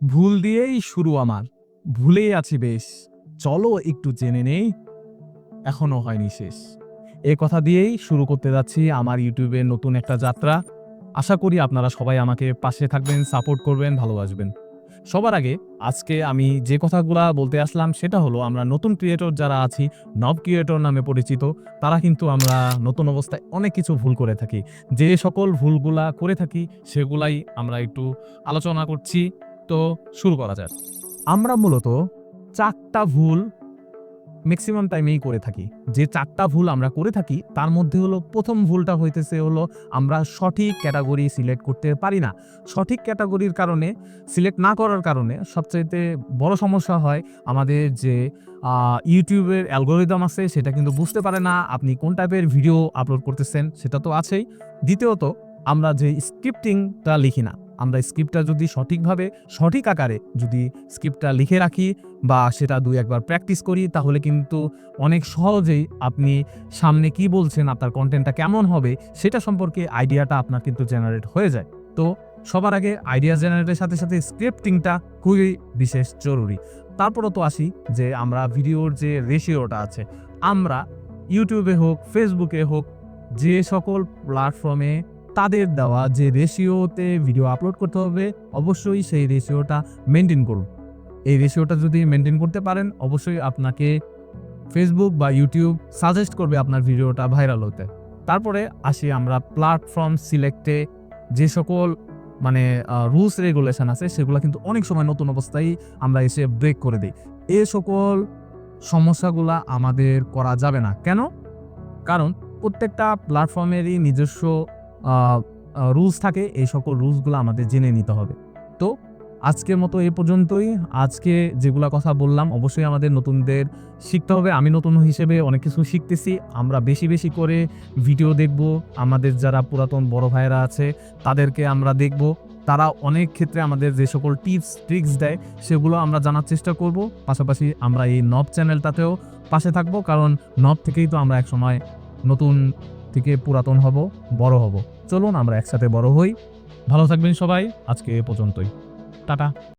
ভুল দিয়েই শুরু আমার। ভুলেই আছি বেশ। চলো একটু জেনে নেই, এখনও হয়নি শেষ। এ কথা দিয়েই শুরু করতে যাচ্ছি আমার ইউটিউবের নতুন একটা যাত্রা। আশা করি আপনারা সবাই আমাকে পাশে থাকবেন, সাপোর্ট করবেন, ভালোবাসবেন। সবার আগে আজকে আমি যে কথাগুলা বলতে আসলাম সেটা হলো আমরা নতুন ক্রিয়েটর যারা আছি, নব ক্রিয়েটর নামে পরিচিত, তারা কিন্তু আমরা নতুন অবস্থায় অনেক কিছু ভুল করে থাকি। যে সকল ভুলগুলা করে থাকি, সেগুলাই আমরা একটু আলোচনা করছি। তো শুরু করা যাক। আমরা মূলত চারটা ভুল ম্যাক্সিমাম টাইমেই করে থাকি। যে চারটা ভুল আমরা করে থাকি, তার মধ্যে হলো প্রথম ভুলটা হইতেছে হলো আমরা সঠিক ক্যাটাগরি সিলেক্ট করতে পারি না। সঠিক ক্যাটাগরির কারণে সিলেক্ট না করার কারণে সবচাইতে বড় সমস্যা হয় আমাদের যে ইউটিউবের অ্যালগোরিদম আছে, সেটা কিন্তু বুঝতে পারে না আপনি কোন টাইপের ভিডিও আপলোড করতেছেন, সেটা তো আছেই। দ্বিতীয়ত, আমরা যে স্ক্রিপ্টিংটা লিখি না আমরা স্ক্রিপ্টটা যদি সঠিকভাবে, সঠিক আকারে যদি স্ক্রিপ্টটা লিখে রাখি বা সেটা দুই একবার প্র্যাকটিস করি, তাহলে কিন্তু অনেক সহজেই আপনি সামনে কি বলছেন, আপনার কন্টেন্টটা কেমন হবে, সেটা সম্পর্কে আইডিয়াটা আপনার কিন্তু জেনারেট হয়ে যায়। তো সবার আগে আইডিয়া জেনারেটের সাথে সাথে স্ক্রিপ্টিংটা খুবই বিশেষ জরুরি। তারপরও তো আসি যে আমরা ভিডিওর যে রেশিওটা আছে, আমরা ইউটিউবে হোক ফেসবুকে হোক, যে সকল প্ল্যাটফর্মে তাদের দেওয়া যে রেশিওতে ভিডিও আপলোড করতে হবে, অবশ্যই সেই রেশিওটা মেনটেন করুন। এই রেশিওটা যদি মেনটেন করতে পারেন, অবশ্যই আপনাকে ফেসবুক বা ইউটিউব সাজেস্ট করবে আপনার ভিডিওটা ভাইরাল হতে। তারপরে আসি আমরা প্ল্যাটফর্ম সিলেক্টে যে সকল মানে রুলস রেগুলেশন আছে, সেগুলো কিন্তু অনেক সময় নতুন অবস্থায় আমরা এসে ব্রেক করে দিই। এ সকল সমস্যাগুলা আমাদের করা যাবে না। কেন? কারণ প্রত্যেকটা প্ল্যাটফর্মেরই নিজস্ব রুলস থাকে, এই সকল রুলসগুলো আমাদের জেনে নিতে হবে। তো আজকের মতো এ পর্যন্তই। আজকে যেগুলা কথা বললাম, অবশ্যই আমাদের নতুনদের শিখতে হবে। আমি নতুন হিসেবে অনেক কিছু শিখতেছি। আমরা বেশি বেশি করে ভিডিও দেখব। আমাদের যারা পুরাতন বড় ভাইয়েরা আছে, তাদেরকে আমরা দেখব। তারা অনেক ক্ষেত্রে আমাদের যে সকল টিপস ট্রিক্স দেয়, সেগুলো আমরা জানার চেষ্টা করব। পাশাপাশি আমরা এই নব চ্যানেলটাতেও পাশে থাকব। কারণ নব থেকেই তো আমরা একসময় নতুন থেকে পুরাতন হব, বড় হব। চলুন আমরা একসাথে বড় হই। ভালো থাকবেন সবাই আজকে এ পর্যন্তই। টাটা।